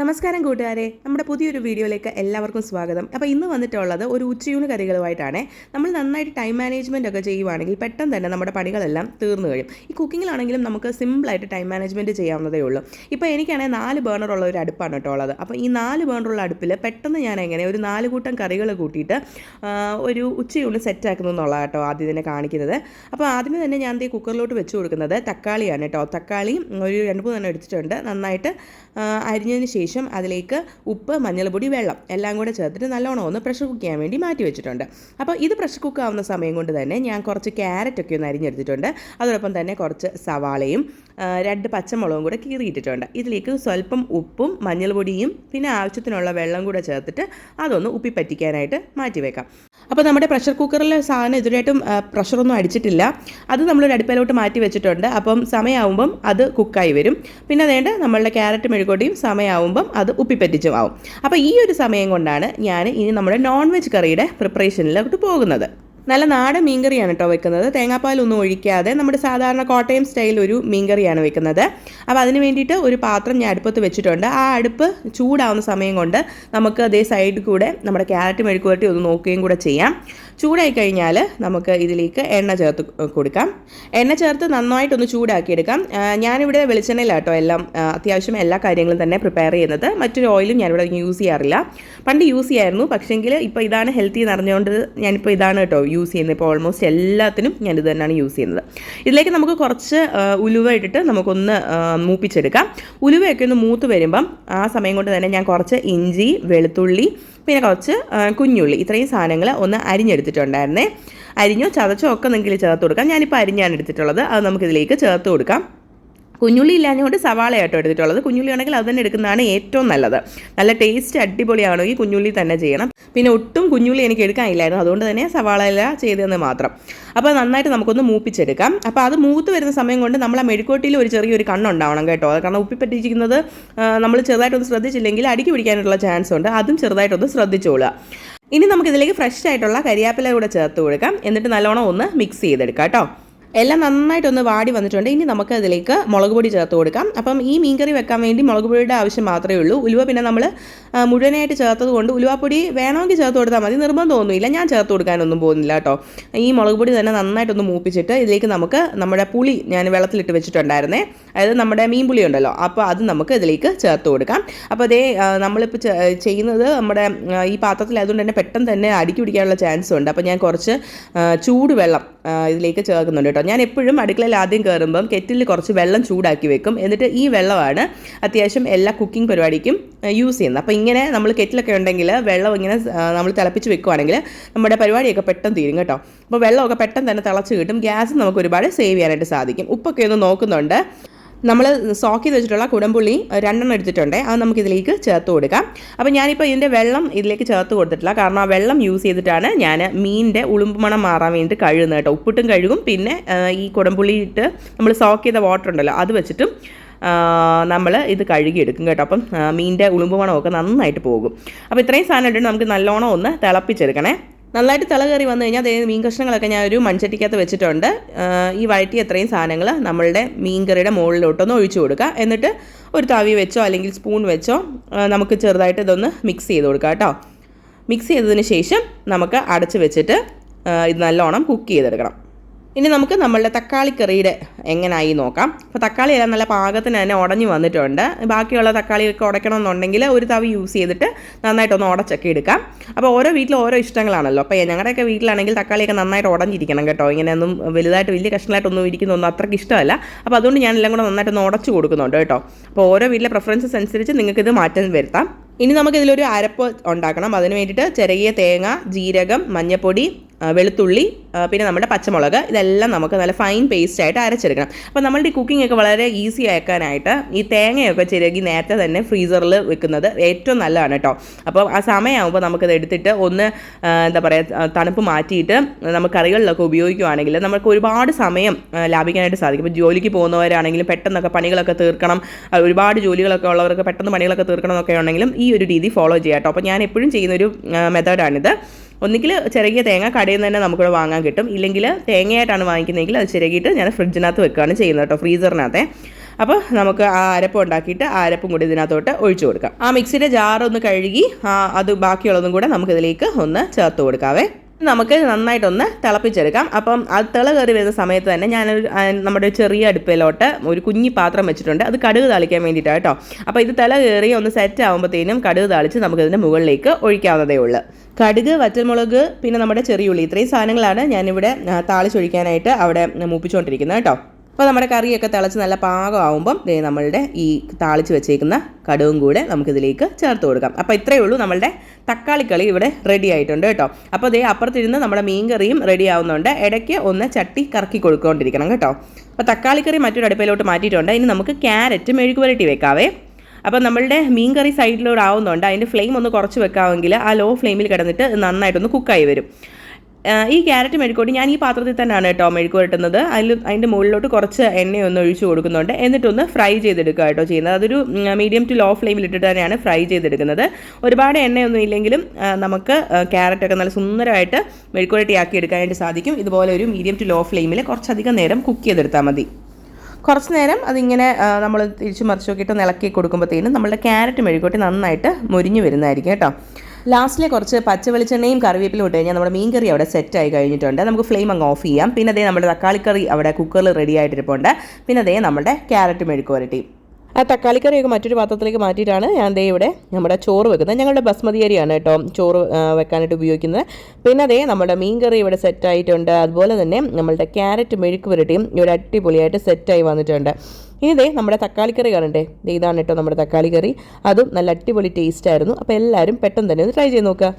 നമസ്കാരം കൂട്ടുകാരെ. നമ്മുടെ പുതിയൊരു വീഡിയോയിലേക്ക് എല്ലാവർക്കും സ്വാഗതം. അപ്പോൾ ഇന്ന് വന്നിട്ടുള്ളത് ഒരു ഉച്ചയൂണ് കറികളുമായിട്ടാണ്. നമ്മൾ നന്നായിട്ട് ടൈം മാനേജ്മെന്റ് ഒക്കെ ചെയ്യുവാണെങ്കിൽ പെട്ടെന്ന് തന്നെ നമ്മുടെ പണികളെല്ലാം തീർന്നു കഴിയും. ഈ കുക്കിങ്ങിലാണെങ്കിലും നമുക്ക് സിമ്പിളായിട്ട് ടൈം മാനേജ്മെന്റ് ചെയ്യാവുന്നതേ ഉള്ളൂ. ഇപ്പോൾ എനിക്കാണെങ്കിൽ നാല് ബേണറുള്ള ഒരു അടുപ്പാണ് കേട്ടോ ഉള്ളത്. അപ്പോൾ ഈ നാല് ബേണറുള്ള അടുപ്പിൽ പെട്ടെന്ന് ഞാൻ എങ്ങനെ ഒരു നാല് കൂട്ടം കറികൾ കൂട്ടിയിട്ട് ഒരു ഉച്ചയൂണ് സെറ്റാക്കുന്നു എന്നുള്ളത് കേട്ടോ ആദ്യം തന്നെ കാണിക്കുന്നത്. അപ്പോൾ ആദ്യമേ തന്നെ ഞാൻ ഈ കുക്കറിലോട്ട് വെച്ച് കൊടുക്കുന്നത് തക്കാളിയാണ് കേട്ടോ. തക്കാളി ഒരു രണ്ട് മൂന്ന് എണ്ണം എടുത്തിട്ടുണ്ട്. നന്നായിട്ട് അരിഞ്ഞതിന് ശേഷം അതിലേക്ക് ഉപ്പ് മഞ്ഞൾപ്പൊടി വെള്ളം എല്ലാം കൂടെ ചേർത്തിട്ട് നല്ലോണം ഒന്ന് പ്രഷർ കുക്ക് ചെയ്യാൻ വേണ്ടി മാറ്റി വെച്ചിട്ടുണ്ട്. അപ്പോൾ ഇത് പ്രഷർ കുക്ക് ആവുന്ന സമയം കൊണ്ട് തന്നെ ഞാൻ കുറച്ച് ക്യാരറ്റൊക്കെ ഒന്ന് അരിഞ്ഞെടുത്തിട്ടുണ്ട്. അതോടൊപ്പം തന്നെ കുറച്ച് സവാളയും രണ്ട് പച്ചമുളകും കൂടെ കീറിയിട്ടിട്ടുണ്ട്. ഇതിലേക്ക് സ്വല്പം ഉപ്പും മഞ്ഞൾപ്പൊടിയും പിന്നെ ആവശ്യത്തിനുള്ള വെള്ളം കൂടെ ചേർത്തിട്ട് അതൊന്ന് ഉപ്പി പറ്റിക്കാനായിട്ട് മാറ്റി വെക്കാം. അപ്പോൾ നമ്മുടെ പ്രഷർ കുക്കറിലെ സാധനം ഇതുവരെയായിട്ടും പ്രഷറൊന്നും അടിച്ചിട്ടില്ല. അത് നമ്മളൊരു അടുപ്പിലോട്ട് മാറ്റി വെച്ചിട്ടുണ്ട്. അപ്പം സമയമാകുമ്പം അത് കുക്കായി വരും. പിന്നെ അതേണ്ട നമ്മളുടെ ക്യാരറ്റ് മെഴുകോട്ടിയും സമയമാകുമ്പം അത് ഉപ്പിപ്പറ്റിച്ചും ആവും. അപ്പോൾ ഈ ഒരു സമയം കൊണ്ടാണ് ഞാൻ ഇനി നമ്മുടെ നോൺ വെജ് കറിയുടെ പ്രിപ്പറേഷനിലോട്ട് പോകുന്നത്. നല്ല നാടൻ മീൻകറിയാണ് കേട്ടോ വെക്കുന്നത്. തേങ്ങാപ്പാലൊന്നും ഒഴിക്കാതെ നമ്മുടെ സാധാരണ കോട്ടയം സ്റ്റൈൽ ഒരു മീൻകറിയാണ് വെക്കുന്നത്. അപ്പോൾ അതിന് വേണ്ടിയിട്ട് ഒരു പാത്രം ഞാൻ അടുപ്പത്ത് വെച്ചിട്ടുണ്ട്. ആ അടുപ്പ് ചൂടാവുന്ന സമയം കൊണ്ട് നമുക്ക് അതേ സൈഡിൽ കൂടെ നമ്മുടെ ക്യാരറ്റ് മെഴുക്കുവരട്ടി ഒന്ന് നോക്കുകയും കൂടെ ചെയ്യാം. ചൂടായി കഴിഞ്ഞാൽ നമുക്ക് ഇതിലേക്ക് എണ്ണ ചേർത്ത് കൊടുക്കാം. എണ്ണ ചേർത്ത് നന്നായിട്ടൊന്ന് ചൂടാക്കിയെടുക്കാം. ഞാനിവിടെ വെളിച്ചെണ്ണയിലാട്ടോ എല്ലാം അത്യാവശ്യം എല്ലാ കാര്യങ്ങളും തന്നെ പ്രിപ്പയർ ചെയ്യുന്നത്. മറ്റൊരു ഓയിലും ഞാനിവിടെ യൂസ് ചെയ്യാറില്ല. പണ്ട് യൂസ് ചെയ്യായിരുന്നു. പക്ഷേങ്കിൽ ഇപ്പോൾ ഇതാണ് ഹെൽത്തി എന്ന് അറിഞ്ഞുകൊണ്ട് ഞാനിപ്പോൾ ഇതാണ് കേട്ടോ യൂസ് ചെയ്യുന്നത്. ഇപ്പോൾ ഓൾമോസ്റ്റ് എല്ലാത്തിനും ഞാനിത് തന്നെയാണ് യൂസ് ചെയ്യുന്നത്. ഇതിലേക്ക് നമുക്ക് കുറച്ച് ഉലുവ ഇട്ടിട്ട് നമുക്കൊന്ന് മൂപ്പിച്ചെടുക്കാം. ഉലുവയൊക്കെ ഒന്ന് മൂത്ത് വരുമ്പം ആ സമയം കൊണ്ട് തന്നെ ഞാൻ കുറച്ച് ഇഞ്ചി വെളുത്തുള്ളി പിന്നെ കുറച്ച് കുഞ്ഞുള്ളി. ഇത്രയും സാധനങ്ങൾ ഒന്ന് അരിഞ്ഞെടുത്തിട്ടുണ്ടായിരുന്നേ. അരിഞ്ഞോ ചതച്ചോ ഒക്കെ നിങ്ങൾക്ക് ചേർത്ത് കൊടുക്കാം. ഞാനിപ്പോൾ അരിഞ്ഞാണ് എടുത്തിട്ടുള്ളത്. അത് നമുക്കിതിലേക്ക് ചേർത്ത് കൊടുക്കാം. കുഞ്ഞുള്ളി ഇല്ലാഞ്ഞുകൊണ്ട് സവാളയായിട്ടോ എടുത്തിട്ടുള്ളത്. കുഞ്ഞുള്ളി ആണെങ്കിൽ അത് തന്നെ എടുക്കുന്നതാണ് ഏറ്റവും നല്ലത്. നല്ല ടേസ്റ്റ് അടിപൊളിയാണെങ്കിൽ കുഞ്ഞുള്ളി തന്നെ ചെയ്യണം. പിന്നെ ഒട്ടും കുഞ്ഞുള്ളി എനിക്ക് എടുക്കാനില്ലായിരുന്നു അതുകൊണ്ട് തന്നെ സവാളയില ചെയ്തതെന്ന് മാത്രം. അപ്പോൾ നന്നായിട്ട് നമുക്കൊന്ന് മൂപ്പിച്ചെടുക്കാം. അപ്പോൾ അത് മൂത്ത് വരുന്ന സമയം കൊണ്ട് നമ്മൾ ആ മെഴുക്കോട്ടിയിൽ ഒരു ചെറിയൊരു കണ്ണുണ്ടാവണം കേട്ടോ. കാരണം ഉപ്പിപ്പറ്റിച്ചിരിക്കുന്നത് നമ്മൾ ചെറുതായിട്ടൊന്ന് ശ്രദ്ധിച്ചില്ലെങ്കിൽ അടിക്ക് പിടിക്കാനുള്ള ചാൻസ് ഉണ്ട്. അതും ചെറുതായിട്ടൊന്ന് ശ്രദ്ധിച്ചോളുക. ഇനി നമുക്കിതിലേക്ക് ഫ്രഷ് ആയിട്ടുള്ള കരിയാപ്പില കൂടെ ചേർത്ത് കൊടുക്കാം. എന്നിട്ട് നല്ലോണം ഒന്ന് മിക്സ് ചെയ്തെടുക്കാം കേട്ടോ. എല്ലാം നന്നായിട്ടൊന്ന് വാടി വന്നിട്ടുണ്ട്. ഇനി നമുക്ക് അതിലേക്ക് മുളക് പൊടി ചേർത്ത് കൊടുക്കാം. അപ്പം ഈ മീൻകറി വെക്കാൻ വേണ്ടി മുളക് പൊടിയുടെ ആവശ്യം മാത്രമേ ഉള്ളൂ. ഉലുവ പിന്നെ നമ്മൾ മുഴുവനായിട്ട് ചേർത്തത് കൊണ്ട് ഉലുവാപ്പൊടി വേണമെങ്കിൽ ചേർത്ത് കൊടുത്താൽ മതി. നിർബന്ധം ഒന്നുമില്ല. ഞാൻ ചേർത്ത് കൊടുക്കാനൊന്നും പോകുന്നില്ല കേട്ടോ. ഈ മുളക് പൊടി തന്നെ നന്നായിട്ടൊന്ന് മൂപ്പിച്ചിട്ട് ഇതിലേക്ക് നമുക്ക് നമ്മുടെ പുളി ഞാൻ വെള്ളത്തിലിട്ട് വെച്ചിട്ടുണ്ടായിരുന്നേ. അതായത് നമ്മുടെ മീൻ പുളി ഉണ്ടല്ലോ. അപ്പോൾ അത് നമുക്ക് ഇതിലേക്ക് ചേർത്ത് കൊടുക്കാം. അപ്പോൾ അതേ നമ്മളിപ്പോൾ ചെയ്യുന്നത് നമ്മുടെ ഈ ഈ പാത്രത്തിലായതുകൊണ്ട് തന്നെ പെട്ടെന്ന് തന്നെ അടുക്കി പിടിക്കാനുള്ള ചാൻസ് ഉണ്ട്. അപ്പോൾ ഞാൻ കുറച്ച് ചൂട് ചൂടുവെള്ളം ആ, ഇതിലേക്ക് ചേർക്കുന്നുണ്ട് കേട്ടോ. ഞാൻ എപ്പോഴും അടുക്കളയിൽ ആദ്യം കയറുമ്പം കെറ്റിൽ കുറച്ച് വെള്ളം ചൂടാക്കി വെക്കും. എന്നിട്ട് ഈ വെള്ളമാണ് അത്യാവശ്യം എല്ലാ കുക്കിംഗ് പരിപാടിക്കും യൂസ് ചെയ്യുന്നത്. അപ്പോൾ ഇങ്ങനെ നമ്മൾ കെറ്റിലൊക്കെ ഉണ്ടെങ്കിൽ വെള്ളം ഇങ്ങനെ നമ്മൾ തിളപ്പിച്ച് വെക്കുവാണെങ്കിൽ നമ്മുടെ പരിപാടിയൊക്കെ പെട്ടെന്ന് തീരും കേട്ടോ. അപ്പോൾ വെള്ളമൊക്കെ പെട്ടെന്ന് തന്നെ തിളച്ച് കിട്ടും. ഗ്യാസ് നമുക്ക് ഒരുപാട് സേവ് ചെയ്യാനായിട്ട് സാധിക്കും. ഉപ്പൊക്കെ ഒന്ന് നോക്കുന്നുണ്ട്. നമ്മൾ സോക്ക് ചെയ്ത് വെച്ചിട്ടുള്ള കുടംപുള്ളി രണ്ടെണ്ണം എടുത്തിട്ടുണ്ട്. അത് നമുക്ക് ഇതിലേക്ക് ചേർത്ത് കൊടുക്കാം. അപ്പോൾ ഞാനിപ്പോൾ ഇതിന്റെ വെള്ളം ഇതിലേക്ക് ചേർത്ത് കൊടുത്തിട്ടില്ല. കാരണം ആ വെള്ളം യൂസ് ചെയ്തിട്ടാണ് ഞാൻ മീനിന്റെ ഉളുമ്പ് മണം മാറാൻ വേണ്ടി കഴുകുന്നത് കേട്ടോ. ഉപ്പിട്ടും കഴുകും. പിന്നെ ഈ കുടംപുള്ളി ഇട്ട് നമ്മൾ സോക്ക് ചെയ്ത വാട്ടർ ഉണ്ടല്ലോ അത് വെച്ചിട്ടും നമ്മൾ ഇത് കഴുകിയെടുക്കും കേട്ടോ. അപ്പം മീനിന്റെ ഉളുമ്പ് മണമൊക്കെ നന്നായിട്ട് പോകും. അപ്പോൾ ഇത്രയും സാധനം ഇട്ടിട്ട് നമുക്ക് നല്ലോണം ഒന്ന് തിളപ്പിച്ചെടുക്കണേ. നന്നായിട്ട് തിള കയറി വന്നു കഴിഞ്ഞാൽ അതേ മീൻ കഷ്ണങ്ങളൊക്കെ ഞാൻ ഒരു മൺചട്ടിക്കകത്ത് വെച്ചിട്ടുണ്ട്. ഈ വഴറ്റി എത്രയും സാധനങ്ങൾ നമ്മളുടെ മീൻകറിയുടെ മുകളിലോട്ടൊന്ന് ഒഴിച്ചു കൊടുക്കുക. എന്നിട്ട് ഒരു തവി വെച്ചോ അല്ലെങ്കിൽ സ്പൂൺ വെച്ചോ നമുക്ക് ചെറുതായിട്ട് ഇതൊന്ന് മിക്സ് ചെയ്ത് കൊടുക്കുക കേട്ടോ. മിക്സ് ചെയ്തതിന് ശേഷം നമുക്ക് അടച്ച് വെച്ചിട്ട് ഇത് നല്ലോണം കുക്ക് ചെയ്തെടുക്കണം. ഇനി നമുക്ക് നമ്മളുടെ തക്കാളി കറിയുടെ എങ്ങനായി നോക്കാം. അപ്പോൾ തക്കാളി എല്ലാം നല്ല പാകത്തിന് തന്നെ ഉടഞ്ഞു വന്നിട്ടുണ്ട്. ബാക്കിയുള്ള തക്കാളിയൊക്കെ ഉടയ്ക്കണമെന്നുണ്ടെങ്കിൽ ഒരു തവി യൂസ് ചെയ്തിട്ട് നന്നായിട്ടൊന്ന് ഉടച്ചൊക്കെ എടുക്കാം. അപ്പോൾ ഓരോ വീട്ടിലും ഓരോ ഇഷ്ടങ്ങളാണല്ലോ. അപ്പോൾ ഞങ്ങളുടെയൊക്കെ വീട്ടിലാണെങ്കിൽ തക്കാളിയൊക്കെ നന്നായിട്ട് ഉടഞ്ഞിരിക്കണം കേട്ടോ. ഇങ്ങനെയൊന്നും വലുതായിട്ട് വലിയ കഷ്ണമായിട്ടൊന്നും ഇരിക്കുന്നൊന്നും അത്രയ്ക്ക് ഇഷ്ടമല്ല. അപ്പോൾ അതുകൊണ്ട് ഞാൻ എല്ലാം കൂടെ നന്നായിട്ടൊന്ന് ഉടച്ചു കൊടുക്കുന്നുണ്ട് കേട്ടോ. അപ്പോൾ ഓരോ വീട്ടിലെ പ്രിഫറൻസസ് അനുസരിച്ച് നിങ്ങൾക്കിത് മാറ്റം വരുത്താം. ഇനി നമുക്കിതിലൊരു അരപ്പ് ഉണ്ടാക്കണം. അതിന് വേണ്ടിയിട്ട് ചെറിയ തേങ്ങ ജീരകം മഞ്ഞൾപ്പൊടി വെളുത്തുള്ളി പിന്നെ നമ്മുടെ പച്ചമുളക് ഇതെല്ലാം നമുക്ക് നല്ല ഫൈൻ പേസ്റ്റ് ആയിട്ട് അരച്ചെടുക്കണം. അപ്പോൾ നമ്മളുടെ കുക്കിംഗ് ഒക്കെ വളരെ ഈസി ആക്കാനായിട്ട് ഈ തേങ്ങയൊക്കെ ചിരകി നേരത്തെ തന്നെ ഫ്രീസറിൽ വെക്കുന്നത് ഏറ്റവും നല്ലതാണ് കേട്ടോ. അപ്പോൾ ആ സമയമാകുമ്പോൾ നമുക്കത് എടുത്തിട്ട് ഒന്ന് എന്താ പറയുക തണുപ്പ് മാറ്റിയിട്ട് നമുക്ക് കറികളിലൊക്കെ ഉപയോഗിക്കുകയാണെങ്കിൽ നമുക്ക് ഒരുപാട് സമയം ലാഭിക്കാനായിട്ട് സാധിക്കും. ഇപ്പോൾ ജോലിക്ക് പോകുന്നവരാണെങ്കിലും പെട്ടെന്നൊക്കെ പണികളൊക്കെ തീർക്കണം. ഒരുപാട് ജോലികളൊക്കെ ഉള്ളവർക്ക് പെട്ടെന്ന് പണികളൊക്കെ തീർക്കണം എന്നൊക്കെ ഉണ്ടെങ്കിലും ഈ ഒരു രീതി ഫോളോ ചെയ്യാം കേട്ടോ. അപ്പോൾ ഞാൻ എപ്പോഴും ചെയ്യുന്നൊരു മെത്തേഡാണിത് ഒന്നുകിൽ ചിരകിയ തേങ്ങ കടയിൽ നിന്ന് തന്നെ നമുക്കിവിടെ വാങ്ങാൻ കിട്ടും. ഇല്ലെങ്കിൽ തേങ്ങയായിട്ടാണ് വാങ്ങിക്കുന്നതെങ്കിൽ അത് ചിരകിയിട്ട് ഞാൻ ഫ്രിഡ്ജിനകത്ത് വെക്കുകയാണ് ചെയ്യുന്നത് കേട്ടോ ഫ്രീസറിനകത്തെ. അപ്പോൾ നമുക്ക് ആ അരപ്പ് ഉണ്ടാക്കിയിട്ട് ആ അരപ്പും കൂടി ഇതിനകത്തോട്ട് ഒഴിച്ചു കൊടുക്കാം. ആ മിക്സിയുടെ ജാർ ഒന്ന് കഴുകി അത് ബാക്കിയുള്ളതും കൂടെ നമുക്കിതിലേക്ക് ഒന്ന് ചേർത്ത് കൊടുക്കാവേ. നമുക്ക് നന്നായിട്ടൊന്ന് തിളപ്പിച്ചെടുക്കാം. അപ്പം അത് തിള കയറി വരുന്ന സമയത്ത് തന്നെ ഞാനൊരു നമ്മുടെ ചെറിയ അടുപ്പിലോട്ട് ഒരു കുഞ്ഞി പാത്രം വെച്ചിട്ടുണ്ട്. അത് കടുക് താളിക്കാൻ വേണ്ടിയിട്ടാണ് കേട്ടോ. അപ്പോൾ ഇത് തിള കയറി ഒന്ന് സെറ്റ് ആകുമ്പോഴത്തേനും കടുക് താളിച്ച് നമുക്കിതിന്റെ മുകളിലേക്ക് ഒഴിക്കാവുന്നതേ ഉള്ളൂ. കടുക് വറ്റൽമുളക് പിന്നെ നമ്മുടെ ചെറിയ ഉള്ളി. ഇത്രയും സാധനങ്ങളാണ് ഞാനിവിടെ താളിച്ചൊഴിക്കാനായിട്ട് അവിടെ മൂപ്പിച്ചുകൊണ്ടിരിക്കുന്നത് കേട്ടോ. അപ്പോൾ നമ്മുടെ കറിയൊക്കെ തിളച്ച് നല്ല പാകമാകുമ്പം ദേ നമ്മളുടെ ഈ താളിച്ച് വെച്ചേക്കുന്ന കടുവും കൂടെ നമുക്കിതിലേക്ക് ചേർത്ത് കൊടുക്കാം. അപ്പോൾ ഇത്രയേ ഉള്ളൂ നമ്മളുടെ തക്കാളിക്കളി ഇവിടെ റെഡി ആയിട്ടുണ്ട് കേട്ടോ. അപ്പോൾ ദേ അപ്പുറത്തിരുന്ന് നമ്മുടെ മീൻ കറിയും റെഡി ആവുന്നുണ്ട്. ഇടയ്ക്ക് ഒന്ന് ചട്ടി കറക്കി കൊടുക്കൊണ്ടിരിക്കണം കേട്ടോ. അപ്പോൾ തക്കാളിക്കറി മറ്റൊരു അടുപ്പയിലോട്ട് മാറ്റിയിട്ടുണ്ട്. ഇനി നമുക്ക് ക്യാരറ്റ് മെഴുക്ക് പുരട്ടി വെക്കാവേ. അപ്പോൾ നമ്മളുടെ മീൻ കറി സൈഡിലൂടെ ആവുന്നുണ്ട്. അതിന്റെ ഫ്ലെയിം ഒന്ന് കുറച്ച് വെക്കാമെങ്കിൽ ആ ലോ ഫ്ലെയിമിൽ കിടന്നിട്ട് നന്നായിട്ടൊന്ന് കുക്കായി വരും. ഈ ക്യാരറ്റ് മെഴുക്കോട്ടി ഞാൻ ഈ പാത്രത്തിൽ തന്നെയാണ് കേട്ടോ മെഴുക്ക് പുരട്ടുന്നത്. അതിൽ അതിന്റെ മുകളിലോട്ട് കുറച്ച് എണ്ണയൊന്ന് ഒഴിച്ചു കൊടുക്കുന്നുണ്ട്. എന്നിട്ടൊന്ന് ഫ്രൈ ചെയ്തെടുക്കുക കേട്ടോ ചെയ്യുന്നത്. അതൊരു മീഡിയം ടു ലോ ഫ്ലെയിമിൽ ഇട്ടിട്ട് തന്നെയാണ് ഫ്രൈ ചെയ്തെടുക്കുന്നത്. ഒരുപാട് എണ്ണയൊന്നും ഇല്ലെങ്കിലും നമുക്ക് ക്യാരറ്റൊക്കെ നല്ല സുന്ദരമായിട്ട് മെഴുക്കുവരട്ടി ആക്കി എടുക്കാനായിട്ട് സാധിക്കും. ഇതുപോലെ ഒരു മീഡിയം ടു ലോ ഫ്ലെയിമിൽ കുറച്ചധികം നേരം കുക്ക് ചെയ്തെടുത്താൽ മതി. കുറച്ച് നേരം അതിങ്ങനെ നമ്മൾ തിരിച്ച് മറിച്ച് നോക്കിയിട്ട് ഇളക്കി കൊടുക്കുമ്പോഴത്തേനും നമ്മുടെ ക്യാരറ്റ് മെഴുകോട്ടി നന്നായിട്ട് മുരിഞ്ഞു വരുന്നതായിരിക്കും കേട്ടോ. ലാസ്റ്റിലെ കുറച്ച് പച്ച വെളിച്ചെണ്ണയും കറിവേപ്പിലും ഇട്ട് കഴിഞ്ഞാൽ നമ്മുടെ മീൻ കറി അവിടെ സെറ്റ് ആയി കഴിഞ്ഞിട്ടുണ്ട്. നമുക്ക് ഫ്ലെയിം അങ്ങ് ഓഫ് ചെയ്യാം. പിന്നെ അതേ നമ്മുടെ തക്കാളിക്കറി അവിടെ കുക്കറിൽ റെഡി ആയിട്ടിരിപ്പുണ്ട്. പിന്നെ അതേ നമ്മുടെ ക്യാരറ്റ് മെഴുക്ക് വരട്ടി ആ തക്കാളിക്കറിയൊക്കെ മറ്റൊരു പാത്രത്തിലേക്ക് മാറ്റിയിട്ടാണ് ഞാൻ ദേ ഇവിടെ നമ്മുടെ ചോറ് വെക്കുന്നത്. ഞങ്ങളുടെ ബസ്മതി അരിയാണ് കേട്ടോ ചോറ് വെക്കാനായിട്ട് ഉപയോഗിക്കുന്നത്. പിന്നെ അതേ നമ്മുടെ മീൻകറി ഇവിടെ സെറ്റായിട്ടുണ്ട് അതുപോലെ തന്നെ നമ്മളുടെ ക്യാരറ്റ് മെഴുക്ക് പുരട്ടിയും ഇവിടെ അടിപൊളിയായിട്ട് സെറ്റായി വന്നിട്ടുണ്ട്. ഇനി ഇതേ നമ്മുടെ തക്കാളിക്കറി കാണണ്ടേ? ഇതാണ് കേട്ടോ നമ്മുടെ തക്കാളിക്കറി അതും നല്ല അടിപൊളി ടേസ്റ്റ് ആയിരുന്നു. അപ്പോൾ എല്ലാവരും പെട്ടെന്ന് തന്നെ ഒന്ന് ട്രൈ ചെയ്ത് നോക്കുക.